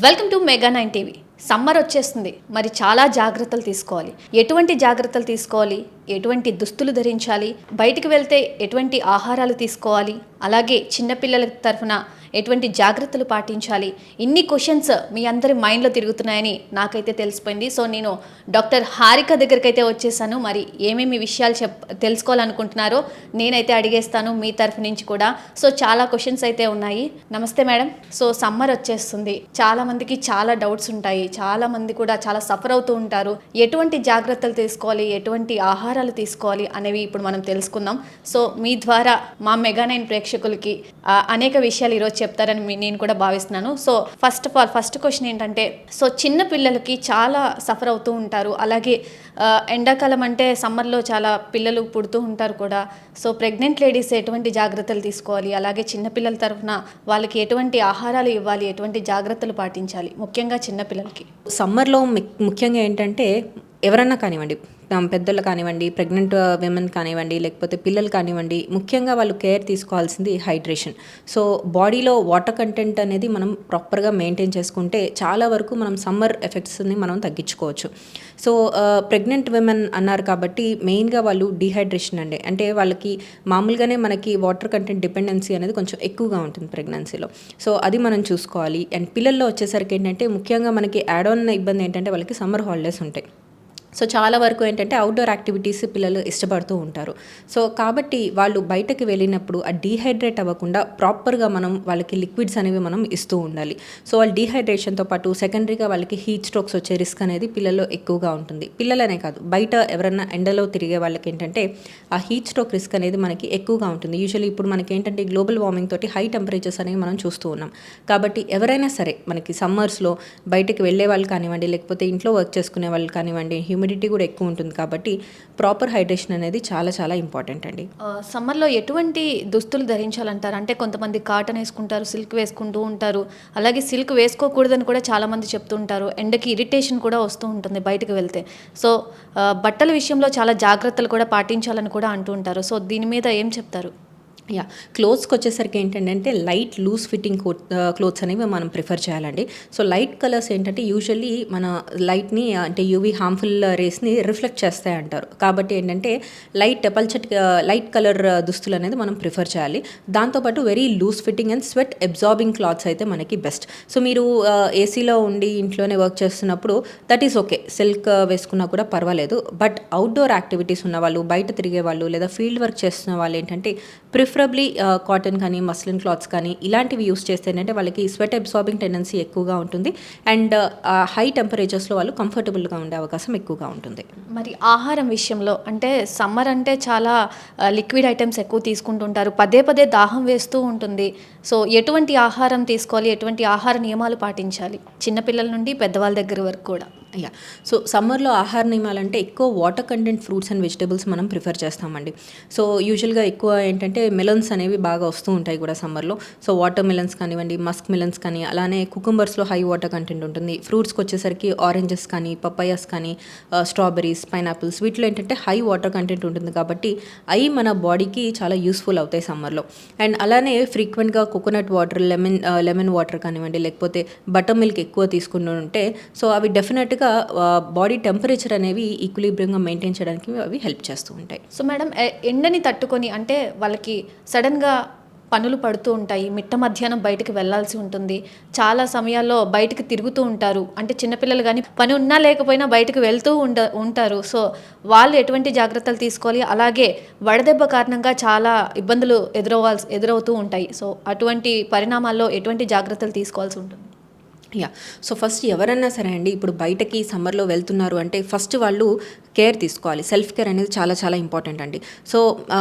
Welcome to Mega nine TV summer వచ్చేస్తుంది. మరి చాలా జాగ్రత్తలు తీసుకోవాలి. ఎటువంటి జాగ్రత్తలు తీసుకోవాలి? ఎటువంటి దుస్తులు ధరించాలి? బయటికి వెళ్తే ఎటువంటి ఆహారాలు తీసుకోవాలి? అలాగే చిన్నపిల్లల తరఫున ఎటువంటి జాగ్రత్తలు పాటించాలి? ఇన్ని క్వశ్చన్స్ మీ అందరి మైండ్లో తిరుగుతున్నాయని నాకైతే తెలిసిపోయింది. సో నేను డాక్టర్ హారిక దగ్గరికి అయితే వచ్చేసాను. మరి ఏమేమి విషయాలు చెప్ తెలుసుకోవాలనుకుంటున్నారో నేనైతే అడిగేస్తాను మీ తరఫు నుంచి కూడా. సో చాలా క్వశ్చన్స్ అయితే ఉన్నాయి. నమస్తే మేడం. సో సమ్మర్ వచ్చేస్తుంది. చాలా మందికి చాలా డౌట్స్ ఉంటాయి. చాలా మంది కూడా చాలా సఫర్ అవుతూ ఉంటారు. ఎటువంటి జాగ్రత్తలు తీసుకోవాలి? ఎటువంటి ఆహారాలు తీసుకోవాలి? అనేవి ఇప్పుడు మనం తెలుసుకుందాం. సో మీ ద్వారా మా మెగా నైన్ ప్రేక్షకులకి అనేక విషయాలు ఈరోజు చెప్తారని నేను కూడా భావిస్తున్నాను. So first of all first question ఏంటంటే సో చిన్న పిల్లలకి చాలా సఫర్ అవుతూ ఉంటారు. అలాగే ఎండాకాలం అంటే సమ్మర్లో చాలా పిల్లలు పుడుతూ ఉంటారు కూడా. సో ప్రెగ్నెంట్ లేడీస్ ఎటువంటి జాగ్రత్తలు తీసుకోవాలి? అలాగే చిన్నపిల్లల తరఫున వాళ్ళకి ఎటువంటి ఆహారాలు ఇవ్వాలి? ఎటువంటి జాగ్రత్తలు పాటించాలి? ముఖ్యంగా చిన్నపిల్లలకి సమ్మర్లో ముఖ్యంగా ఏంటంటే ఎవరన్నా కానివ్వండి పెద్దలు కానివ్వండి ప్రెగ్నెంట్ విమెన్ uh, కానివ్వండి లేకపోతే పిల్లలు కానివ్వండి ముఖ్యంగా వాళ్ళు కేర్ తీసుకోవాల్సింది హైడ్రేషన్ సో బాడీలో వాటర్ కంటెంట్ అనేది మనం ప్రాపర్గా మెయింటైన్ చేసుకుంటే చాలా వరకు మనం సమ్మర్ ఎఫెక్ట్స్ని మనం తగ్గించుకోవచ్చు. సో ప్రెగ్నెంట్ విమెన్ అన్నారు కాబట్టి మెయిన్గా వాళ్ళు డీహైడ్రేషన్ అండి. అంటే వాళ్ళకి మామూలుగానే మనకి వాటర్ కంటెంట్ డిపెండెన్సీ అనేది కొంచెం ఎక్కువగా ఉంటుంది ప్రెగ్నెన్సీలో సో అది మనం చూసుకోవాలి. అండ్ పిల్లల్లో వచ్చేసరికి ఏంటంటే ముఖ్యంగా మనకి యాడ్ ఆన్ ఇబ్బంది ఏంటంటే వాళ్ళకి సమ్మర్ హాలిడేస్ ఉంటాయి. సో చాలా వరకు ఏంటంటే అవుట్డోర్ యాక్టివిటీస్ పిల్లలు ఇష్టపడుతూ ఉంటారు. సో కాబట్టి వాళ్ళు బయటకు వెళ్ళినప్పుడు ఆ డీహైడ్రేట్ అవ్వకుండా ప్రాపర్గా మనం వాళ్ళకి లిక్విడ్స్ అనేవి మనం ఇస్తూ ఉండాలి. సో వాళ్ళు డీహైడ్రేషన్తో పాటు సెకండరీగా వాళ్ళకి హీట్ స్ట్రోక్స్ వచ్చే రిస్క్ అనేది పిల్లల్లో ఎక్కువగా ఉంటుంది. పిల్లలనే కాదు బయట ఎవరన్నా ఎండలో తిరిగే వాళ్ళకి ఏంటంటే ఆ హీట్ స్ట్రోక్ రిస్క్ అనేది మనకి ఎక్కువగా ఉంటుంది. యూజువల్లీ ఇప్పుడు మనకి ఏంటంటే గ్లోబల్ వార్మింగ్ తోటి హై టెంపరేచర్స్ అనేవి మనం చూస్తూ ఉన్నాం. కాబట్టి ఎవరైనా సరే మనకి సమ్మర్స్లో బయటకు వెళ్ళే వాళ్ళు కానివ్వండి లేకపోతే ఇంట్లో వర్క్ చేసుకునే వాళ్ళు కానివ్వండి హ్యూమిడిటీ కూడా ఎక్కువ ఉంటుంది కాబట్టి ప్రాపర్ హైడ్రేషన్ అనేది చాలా చాలా ఇంపార్టెంట్ అండి. సమ్మర్లో ఎటువంటి దుస్తులు ధరించాలంటారు? అంటే కొంతమంది కాటన్ వేసుకుంటారు సిల్క్ వేసుకుంటూ ఉంటారు. అలాగే సిల్క్ వేసుకోకూడదని కూడా చాలామంది చెప్తుంటారు ఎండకి ఇరిటేషన్ కూడా వస్తూ ఉంటుంది బయటకు వెళ్తే. సో బట్టల విషయంలో చాలా జాగ్రత్తలు కూడా పాటించాలని కూడా అంటూ ఉంటారు. సో దీని మీద ఏం చెప్తారు? యా క్లోత్స్కి వచ్చేసరికి ఏంటంటే లైట్ లూజ్ ఫిట్టింగ్ క్లోత్స్ అనేవి మనం ప్రిఫర్ చేయాలండి. సో లైట్ కలర్స్ ఏంటంటే యూజువల్లీ మన లైట్ని అంటే యూవీ హార్మ్ఫుల్ రేస్ని రిఫ్లెక్ట్ చేస్తాయి అంటారు. కాబట్టి ఏంటంటే లైట్ పల్చట్ లైట్ కలర్ దుస్తులు అనేది మనం ప్రిఫర్ చేయాలి. దాంతోపాటు very loose fitting and sweat absorbing clothes అయితే మనకి బెస్ట్ సో మీరు uh, ఏసీలో ఉండి ఇంట్లోనే వర్క్ చేస్తున్నప్పుడు దట్ ఈస్ ఓకే సిల్క్ వేసుకున్నా కూడా పర్వాలేదు. బట్ అవుట్డోర్ యాక్టివిటీస్ ఉన్న వాళ్ళు బయట తిరిగే వాళ్ళు లేదా ఫీల్డ్ వర్క్ చేస్తున్న వాళ్ళు ఏంటంటే ప్రిఫరబ్లీ కాటన్ కానీ మస్లిన్ క్లాత్స్ కానీ ఇలాంటివి యూస్ చేస్తే ఏంటంటే వాళ్ళకి స్వెట్ అబ్సార్బింగ్ టెండెన్సీ ఎక్కువగా ఉంటుంది. అండ్ హై టెంపరేచర్స్లో వాళ్ళు కంఫర్టబుల్గా ఉండే అవకాశం ఎక్కువగా ఉంటుంది. మరి ఆహారం విషయంలో అంటే సమ్మర్ అంటే చాలా లిక్విడ్ ఐటమ్స్ ఎక్కువ తీసుకుంటుంటారు. పదే పదే దాహం వేస్తూ ఉంటుంది. సో ఎటువంటి ఆహారం తీసుకోవాలి? ఎటువంటి ఆహార నియమాలు పాటించాలి? చిన్నపిల్లల నుండి పెద్దవాళ్ళ దగ్గర వరకు కూడా. యా. సో సమ్మర్లో ఆహార నియమాలంటే ఎక్కువ water content fruits and vegetables మనం ప్రిఫర్ చేస్తామండి. సో యూజువల్గా ఎక్కువ ఏంటంటే మెలన్స్ అనేవి బాగా వస్తూ ఉంటాయి కూడా సమ్మర్లో. సో వాటర్ మిలన్స్ కానివ్వండి మస్క్ మిలన్స్ కానీ అలానే కుకుంబర్స్లో హై వాటర్ కంటెంట్ ఉంటుంది. ఫ్రూట్స్కి వచ్చేసరికి ఆరెంజెస్ కానీ పప్పయాస్ కానీ స్ట్రాబెరీస్ పైనాపిల్స్ వీటిలో ఏంటంటే హై వాటర్ కంటెంట్ ఉంటుంది కాబట్టి అవి మన బాడీకి చాలా యూస్ఫుల్ అవుతాయి సమ్మర్లో. అండ్ అలానే ఫ్రీక్వెంట్గా coconut water lemon lemon water కానివ్వండి లేకపోతే బటర్ మిల్క్ ఎక్కువ తీసుకుంటూ ఉంటే సో అవి డెఫినెట్గా బాడీ టెంపరేచర్ అనేవి ఈక్విలిబ్రియంగా మెయింటైన్ చేయడానికి అవి హెల్ప్ చేస్తూ ఉంటాయి. సో మేడం ఎ- ఎండని తట్టుకొని అంటే వాళ్ళకి సడన్గా పనులు పడుతూ ఉంటాయి మిట్ట మధ్యాహ్నం బయటకు వెళ్ళాల్సి ఉంటుంది చాలా సమయాల్లో బయటకు తిరుగుతూ ఉంటారు అంటే చిన్నపిల్లలు కానీ పని ఉన్నా లేకపోయినా బయటకు వెళ్తూ ఉండ ఉంటారు. సో వాళ్ళు ఎటువంటి జాగ్రత్తలు తీసుకోవాలి? అలాగే వడదెబ్బ కారణంగా చాలా ఇబ్బందులు ఎదురవ్వాల్సి ఎదురవుతూ ఉంటాయి. సో అటువంటి పరిణామాల్లో ఎటువంటి జాగ్రత్తలు తీసుకోవాల్సి ఉంటుంది? యా. సో ఫస్ట్ ఎవరన్నా సరే అండి ఇప్పుడు బయటకి సమ్మర్లో వెళ్తున్నారు అంటే ఫస్ట్ వాళ్ళు కేర్ తీసుకోవాలి. సెల్ఫ్ కేర్ అనేది చాలా చాలా ఇంపార్టెంట్ అండి. సో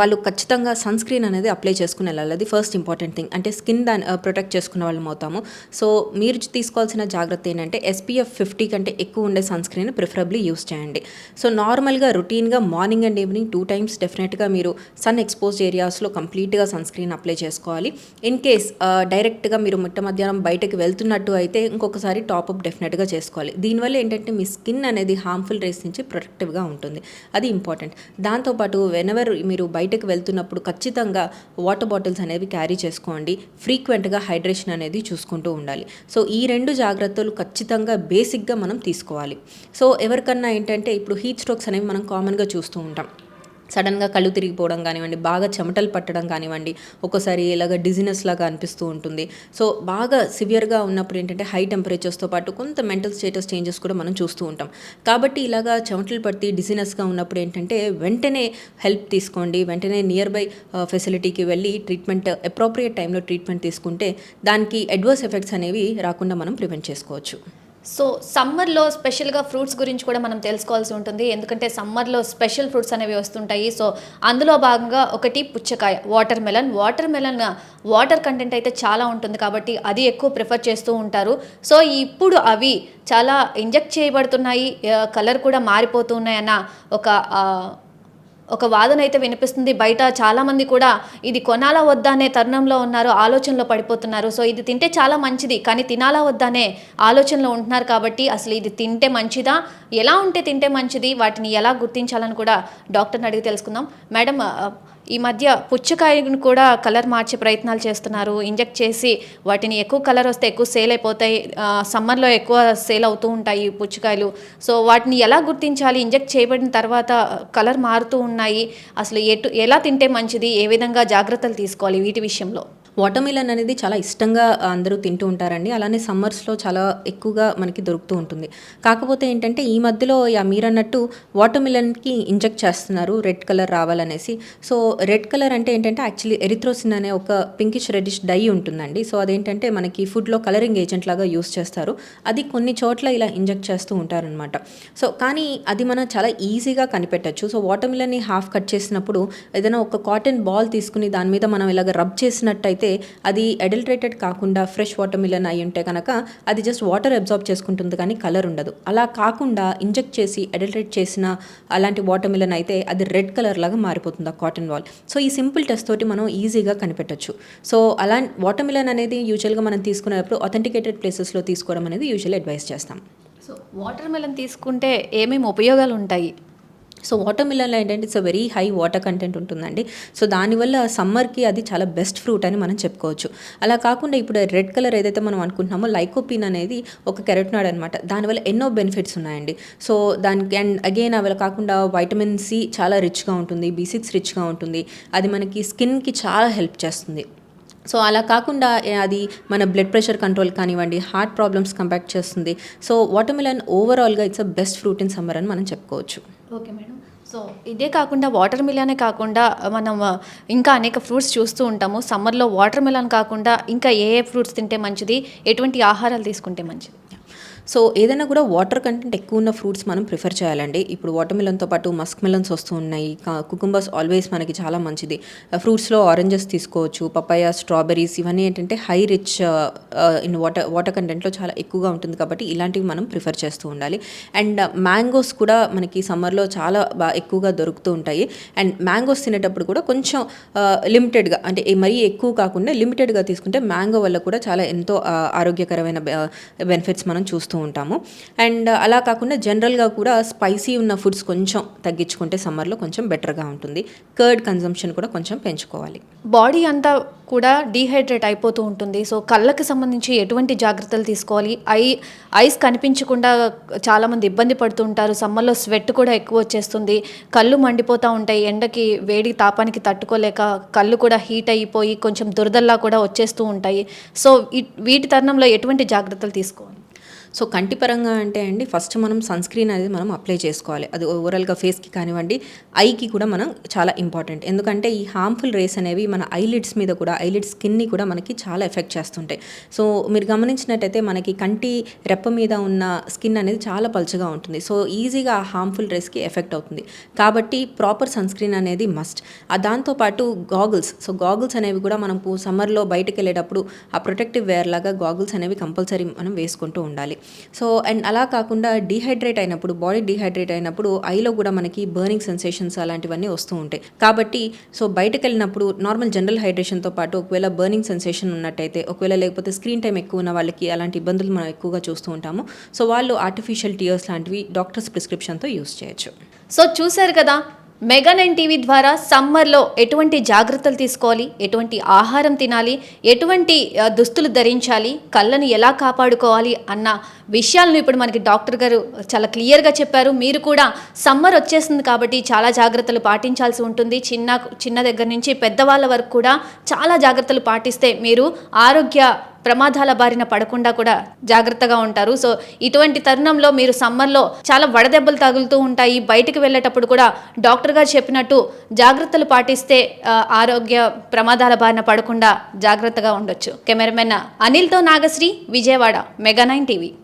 వాళ్ళు ఖచ్చితంగా సన్ స్క్రీన్ అనేది అప్లై చేసుకుని వెళ్ళాలి. అది ఫస్ట్ ఇంపార్టెంట్ థింగ్. అంటే స్కిన్ దాన్ని ప్రొటెక్ట్ చేసుకున్న వాళ్ళం అవుతాము. సో మీరు తీసుకోవాల్సిన జాగ్రత్త ఏంటంటే ఎస్పీఎఫ్ ఫిఫ్టీ కంటే ఎక్కువ ఉండే సన్ స్క్రీన్ ప్రిఫరబ్లీ యూస్ చేయండి. సో నార్మల్గా రొటీన్గా morning and evening two times డెఫినెట్గా మీరు సన్ ఎక్స్పోజ్డ్ ఏరియాస్లో కంప్లీట్గా సన్ స్క్రీన్ అప్లై చేసుకోవాలి. ఇన్ కేస్ డైరెక్ట్గా మీరు మిట్ట మధ్యాహ్నం బయటకు వెళ్తున్నట్టు అయితే ఇంకొకసారి టాప్అప్ డెఫినెట్గా చేసుకోవాలి. దీనివల్ల ఏంటంటే మీ స్కిన్ అనేది హార్మ్ఫుల్ రేస్ నుంచి ప్రొటెక్టివ్గా ఉంటుంది. అది ఇంపార్టెంట్ దాంతోపాటు వెనెవర్ మీరు బయటకు వెళ్తున్నప్పుడు ఖచ్చితంగా వాటర్ బాటిల్స్ అనేవి క్యారీ చేసుకోండి. ఫ్రీక్వెంట్గా హైడ్రేషన్ అనేది చూసుకుంటూ ఉండాలి. సో ఈ రెండు జాగ్రత్తలు ఖచ్చితంగా బేసిక్గా మనం తీసుకోవాలి. సో ఎవరికన్నా ఏంటంటే ఇప్పుడు హీట్ స్ట్రోక్స్ అనేవి మనం కామన్గా చూస్తూ ఉంటాం. సడన్గా కళ్ళు తిరిగిపోవడం కానివ్వండి బాగా చెమటలు పట్టడం కానివ్వండి ఒక్కోసారి ఇలాగ డిజినెస్ లాగా అనిపిస్తూ ఉంటుంది. సో బాగా సివియర్గా ఉన్నప్పుడు ఏంటంటే హై టెంపరేచర్స్తో పాటు కొంత మెంటల్ స్టేటస్ చేంజెస్ కూడా మనం చూస్తూ ఉంటాం. కాబట్టి ఇలాగా చెమటలు పట్టి డిజినెస్గా ఉన్నప్పుడు ఏంటంటే వెంటనే హెల్ప్ తీసుకోండి. వెంటనే నియర్ బై ఫెసిలిటీకి వెళ్ళి ట్రీట్మెంట్ అప్రోప్రియేట్ టైంలో ట్రీట్మెంట్ తీసుకుంటే దానికి అడ్వర్స్ ఎఫెక్ట్స్ అనేవి రాకుండా మనం ప్రివెంట్ చేసుకోవచ్చు. సో సమ్మర్లో స్పెషల్గా ఫ్రూట్స్ గురించి కూడా మనం తెలుసుకోవాల్సి ఉంటుంది. ఎందుకంటే సమ్మర్లో స్పెషల్ ఫ్రూట్స్ అనేవి వస్తుంటాయి. సో అందులో భాగంగా ఒకటి పుచ్చకాయ watermelon. Watermelon water content అయితే చాలా ఉంటుంది కాబట్టి అది ఎక్కువ ప్రిఫర్ చేస్తూ ఉంటారు. సో ఇప్పుడు అవి చాలా ఇంజెక్ట్ చేయబడుతున్నాయి. కలర్ కూడా మారిపోతున్నాయన్న ఒక ఒక వాదన అయితే వినిపిస్తుంది. బయట చాలామంది కూడా ఇది కొనాలా వద్దా అనే తరుణంలో ఉన్నారు ఆలోచనలో పడిపోతున్నారు. సో ఇది తింటే చాలా మంచిది కానీ తినాలా వద్దా అనే ఆలోచనలో ఉంటున్నారు కాబట్టి అసలు ఇది తింటే మంచిదా? ఎలా ఉంటే తింటే మంచిది? వాటిని ఎలా గుర్తించాలని కూడా డాక్టర్ని అడిగి తెలుసుకుందాం. మేడం ఈ మధ్య పుచ్చకాయను కూడా కలర్ మార్చే ప్రయత్నాలు చేస్తున్నారు. ఇంజెక్ట్ చేసి వాటిని ఎక్కువ కలర్ వస్తే ఎక్కువ సేల్ అయిపోతాయి. సమ్మర్లో ఎక్కువ సేల్ అవుతూ ఉంటాయి పుచ్చకాయలు. సో వాటిని ఎలా గుర్తించాలి? ఇంజెక్ట్ చేయబడిన తర్వాత కలర్ మారుతూ ఉన్నాయి. అసలు ఎటు ఎలా తింటే మంచిది? ఏ విధంగా జాగ్రత్తలు తీసుకోవాలి వీటి విషయంలో? వాటర్ మిలన్ అనేది చాలా ఇష్టంగా అందరూ తింటూ ఉంటారండి. అలానే సమ్మర్స్లో చాలా ఎక్కువగా మనకి దొరుకుతూ ఉంటుంది. కాకపోతే ఏంటంటే ఈ మధ్యలో యా మీరన్నట్టు వాటర్ మిలన్కి ఇంజెక్ట్ చేస్తున్నారు రెడ్ కలర్ రావాలనేసి. సో రెడ్ కలర్ అంటే ఏంటంటే యాక్చువల్లీ ఎరిథ్రోసిన్ అనే ఒక పింకిష్ రెడిష్ డై ఉంటుందండి. సో అదేంటంటే మనకి ఫుడ్లో కలరింగ్ ఏజెంట్ లాగా యూస్ చేస్తారు. అది కొన్ని చోట్ల ఇలా ఇంజెక్ట్ చేస్తూ ఉంటారనమాట సో కానీ అది మనం చాలా ఈజీగా కనిపెట్టచ్చు. సో వాటర్మిలన్ని హాఫ్ కట్ చేసినప్పుడు ఏదైనా ఒక కాటన్ బాల్ తీసుకుని దాని మీద మనం ఇలాగ రబ్ చేసినట్టయితే అది అడల్ట్రేటెడ్ కాకుండా ఫ్రెష్ వాటర్ మిలన్ అయి ఉంటే కనుక అది జస్ట్ వాటర్ అబ్జార్బ్ చేసుకుంటుంది కానీ కలర్ ఉండదు. అలా కాకుండా ఇంజెక్ట్ చేసి అడల్ట్రేట్ చేసిన అలాంటి వాటర్ మిలన్ అయితే అది రెడ్ కలర్ లాగా మారిపోతుంది ఆ కాటన్ వాల్ సో ఈ సింపుల్ టెస్ట్ తోటి మనం ఈజీగా కనిపెట్టచ్చు. సో అలా వాటర్ మిలన్ అనేది యూజువల్గా మనం తీసుకునేటప్పుడు అథెంటికేటెడ్ ప్లేసెస్లో తీసుకోవడం అనేది యూజువల్ అడ్వైస్ చేస్తాం. సో వాటర్ మెలన్ తీసుకుంటే ఏమేమి ఉపయోగాలు ఉంటాయి? సో వాటర్ మిలన్లో ఏంటంటే it's very high water content ఉంటుందండి. సో దానివల్ల సమ్మర్కి అది చాలా బెస్ట్ ఫ్రూట్ అని మనం చెప్పుకోవచ్చు. అలా కాకుండా ఇప్పుడు రెడ్ కలర్ ఏదైతే మనం అనుకుంటున్నామో లైకోపిన్ అనేది ఒక కెరటినాడ్ అనమాట దానివల్ల ఎన్నో బెనిఫిట్స్ ఉన్నాయండి. సో దానికి అండ్ అగైన్ అవి కాకుండా వైటమిన్ సి చాలా రిచ్గా ఉంటుంది బీ సిక్స్ రిచ్గా ఉంటుంది. అది మనకి స్కిన్కి చాలా హెల్ప్ చేస్తుంది. సో అలా కాకుండా అది మన బ్లడ్ ప్రెషర్ కంట్రోల్ కానివ్వండి హార్ట్ ప్రాబ్లమ్స్ కంపాక్ట్ చేస్తుంది. సో వాటర్ మిలన్ ఓవరాల్గా it's a best fruit in summer అని మనం చెప్పుకోవచ్చు. Okay madam. సో ఇదే కాకుండా వాటర్ మిలనే కాకుండా మనం ఇంకా అనేక ఫ్రూట్స్ చూస్తూ ఉంటాము. సమ్మర్లో వాటర్ మిలన్ కాకుండా ఇంకా ఏ ఏ ఫ్రూట్స్ తింటే మంచిది? ఎటువంటి ఆహారాలు తీసుకుంటే మంచిది? సో ఏదైనా కూడా వాటర్ కంటెంట్ ఎక్కువ ఉన్న ఫ్రూట్స్ మనం ప్రిఫర్ చేయాలండి. ఇప్పుడు వాటర్ మిలన్తో పాటు మస్క్ మిలన్స్ వస్తూ ఉన్నాయి కుకుంబర్స్ ఆల్వేస్ మనకి చాలా మంచిది. ఫ్రూట్స్లో ఆరెంజెస్ తీసుకోవచ్చు పపాయ స్ట్రాబెరీస్ ఇవన్నీ ఏంటంటే high rich in water water కంటెంట్లో చాలా ఎక్కువగా ఉంటుంది కాబట్టి ఇలాంటివి మనం ప్రిఫర్ చేస్తూ ఉండాలి. అండ్ మ్యాంగోస్ కూడా మనకి సమ్మర్లో చాలా బాగా ఎక్కువగా దొరుకుతూ ఉంటాయి. అండ్ మ్యాంగోస్ తినేటప్పుడు కూడా కొంచెం లిమిటెడ్గా అంటే మరీ ఎక్కువ కాకుండా లిమిటెడ్గా తీసుకుంటే మ్యాంగో వల్ల కూడా చాలా ఎంతో ఆరోగ్యకరమైన బెనిఫిట్స్ మనం చూస్తూ ఉంటాము. అండ్ అలా కాకుండా జనరల్గా కూడా స్పైసీ ఉన్న ఫుడ్స్ కొంచెం తగ్గించుకుంటే సమ్మర్లో కొంచెం బెటర్గా ఉంటుంది. కర్డ్ కన్జంప్షన్ కూడా కొంచెం పెంచుకోవాలి. బాడీ అంతా కూడా డీహైడ్రేట్ అయిపోతూ ఉంటుంది. సో కళ్ళకి సంబంధించి ఎటువంటి జాగ్రత్తలు తీసుకోవాలి? ఐ ఐస్ కనిపించకుండా చాలామంది ఇబ్బంది పడుతూ ఉంటారు. సమ్మర్లో స్వెట్ కూడా ఎక్కువ వచ్చేస్తుంది. కళ్ళు మండిపోతూ ఉంటాయి. ఎండకి వేడి తాపానికి తట్టుకోలేక కళ్ళు కూడా హీట్ అయిపోయి కొంచెం దురదల్లా కూడా వచ్చేస్తూ ఉంటాయి. సో వీటి తరుణంలో ఎటువంటి జాగ్రత్తలు తీసుకోవాలి? సో కంటి పరంగా అంటే అండి ఫస్ట్ మనం సన్ స్క్రీన్ అనేది మనం అప్లై చేసుకోవాలి. అది ఓవరాల్గా ఫేస్కి కానివ్వండి ఐకి కూడా మనం చాలా ఇంపార్టెంట్. ఎందుకంటే ఈ హార్మ్ఫుల్ రేస్ అనేవి మన ఐలిడ్స్ మీద కూడా ఐలిడ్ స్కిన్ని కూడా మనకి చాలా ఎఫెక్ట్ చేస్తుంటాయి. సో మీరు గమనించినట్టయితే మనకి కంటి రెప్ప మీద ఉన్న స్కిన్ అనేది చాలా పలుచగా ఉంటుంది. సో ఈజీగా ఆ హార్మ్ఫుల్ రేస్కి ఎఫెక్ట్ అవుతుంది. కాబట్టి ప్రాపర్ సన్ స్క్రీన్ అనేది మస్ట్. ఆ దాంతోపాటు గాగుల్స్. సో గాగుల్స్ అనేవి కూడా మనం సమ్మర్లో బయటకు వెళ్ళేటప్పుడు ఆ ప్రొటెక్టివ్ వేర్ లాగా గాగుల్స్ అనేవి కంపల్సరీ మనం వేసుకుంటూ ఉండాలి. సో అండ్ అలా కాకుండా డీహైడ్రేట్ అయినప్పుడు బాడీ డీహైడ్రేట్ అయినప్పుడు ఐలో కూడా మనకి బర్నింగ్ సెన్సేషన్స్ అలాంటివన్నీ వస్తూ ఉంటాయి. కాబట్టి సో బయటకు వెళ్ళినప్పుడు నార్మల్ జనరల్ హైడ్రేషన్తో పాటు ఒకవేళ బర్నింగ్ సెన్సేషన్ ఉన్నట్టయితే ఒకవేళ లేకపోతే స్క్రీన్ టైం ఎక్కువ ఉన్న వాళ్ళకి అలాంటి ఇబ్బందులు మనం ఎక్కువగా చూస్తూ ఉంటాము. సో వాళ్ళు ఆర్టిఫిషియల్ టీయర్స్ లాంటివి డాక్టర్స్ ప్రిస్క్రిప్షన్తో యూస్ చేయొచ్చు. సో చూశారు కదా మెగా నైన్ టీవీ ద్వారా సమ్మర్లో ఎటువంటి జాగ్రత్తలు తీసుకోవాలి? ఎటువంటి ఆహారం తినాలి? ఎటువంటి దుస్తులు ధరించాలి? కళ్ళను ఎలా కాపాడుకోవాలి? అన్న విషయాలను ఇప్పుడు మనకి డాక్టర్ గారు చాలా క్లియర్గా చెప్పారు. మీరు కూడా సమ్మర్ వచ్చేస్తుంది కాబట్టి చాలా జాగ్రత్తలు పాటించాల్సి ఉంటుంది. చిన్న చిన్న దగ్గర నుంచి పెద్దవాళ్ళ వరకు కూడా చాలా జాగ్రత్తలు పాటిస్తే మీరు ఆరోగ్య ప్రమాదాల బారిన పడకుండా కూడా జాగ్రత్తగా ఉంటారు. సో ఇటువంటి తరుణంలో మీరు సమ్మర్లో చాలా వడదెబ్బలు తగులుతూ ఉంటాయి. బయటికి వెళ్ళేటప్పుడు కూడా డాక్టర్ గారు చెప్పినట్టు జాగ్రత్తలు పాటిస్తే ఆరోగ్య ప్రమాదాల బారిన పడకుండా జాగ్రత్తగా ఉండొచ్చు. Cameraman అనిల్తో Nagasri Vijayawada mega nine TV.